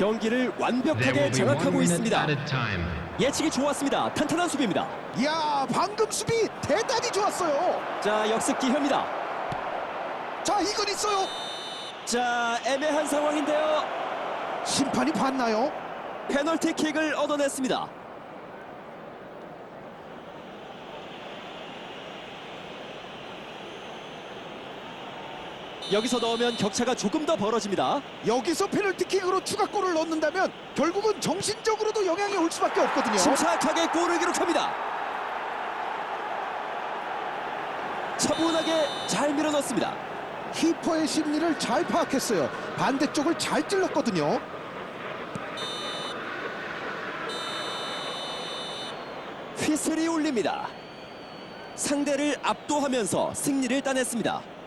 경기를 완벽하게 장악하고 있습니다. 예측이 좋았습니다. 탄탄한 수비입니다. 이야 방금 수비 대단히 좋았어요. 자 역습 기회입니다. 자 이건 있어요. 자 애매한 상황인데요. 심판이 봤나요? 페널티킥을 얻어냈습니다. 여기서 넣으면 격차가 조금 더 벌어집니다. 여기서 페널티킥으로 추가골을 넣는다면 결국은 정신적으로도 영향이 올 수밖에 없거든요. 침착하게 골을 기록합니다. 차분하게 잘 밀어넣습니다. 키퍼의 심리를 잘 파악했어요. 반대쪽을 잘 찔렀거든요. 휘슬이 울립니다. 상대를 압도하면서 승리를 따냈습니다.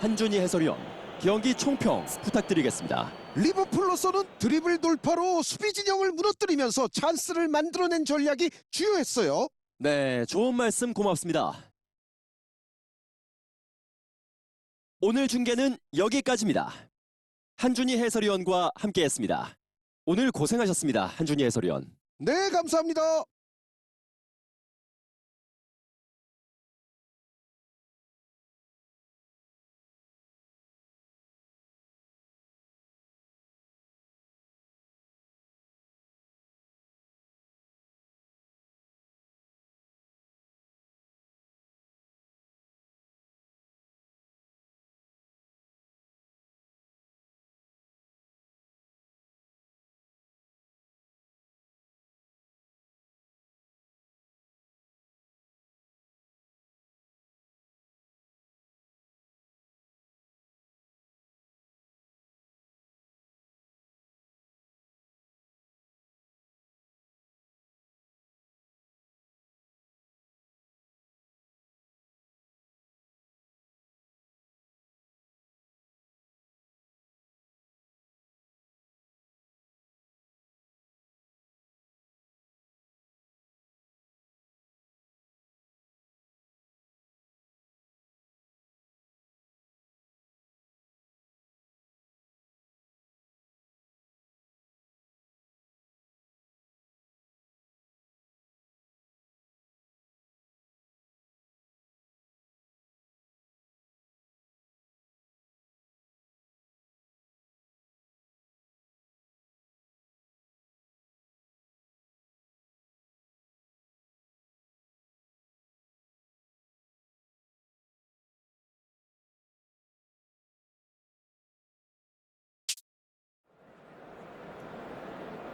한준희 해설위원 경기 총평 부탁드리겠습니다. 리버풀로서는 드리블 돌파로 수비 진영을 무너뜨리면서 찬스를 만들어낸 전략이 주요했어요. 네, 좋은 말씀 고맙습니다. 오늘 중계는 여기까지입니다. 한준희 해설위원과 함께했습니다. 오늘 고생하셨습니다, 한준희 해설위원. 네, 감사합니다.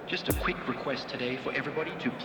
Just a quick request today for everybody to please